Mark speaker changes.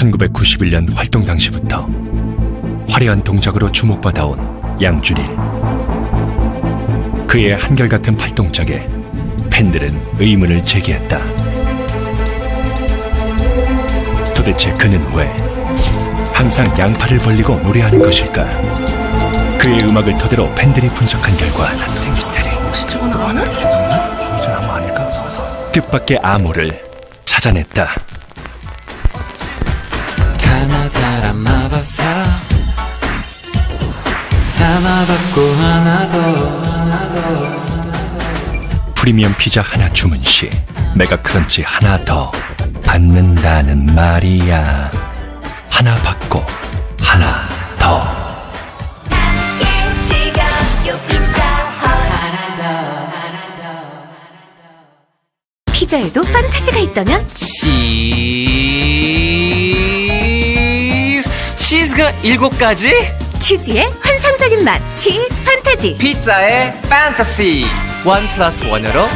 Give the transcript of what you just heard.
Speaker 1: 1991년 활동 당시부터 화려한 동작으로 주목받아온 양준일. 그의 한결같은 팔동작에 팬들은 의문을 제기했다. 도대체 그는 왜 항상 양팔을 벌리고 노래하는 것일까? 그의 음악을 토대로 팬들이 분석한 결과 뜻밖의 암호를 찾아냈다.
Speaker 2: 하나 달아마봐서 하나 받고 하나 더 하나 더
Speaker 1: 프리미엄 피자 하나 주문 시 메가 크런치 하나 더 받는다는 말이야. 하나 받고 하나 더.
Speaker 3: 피자에도 판타지가 있다면
Speaker 2: 치 치즈가 일곱 가지?
Speaker 3: 치즈의 환상적인 맛 치즈 판타지.
Speaker 2: 피자의 판타시. 원 플러스 원으로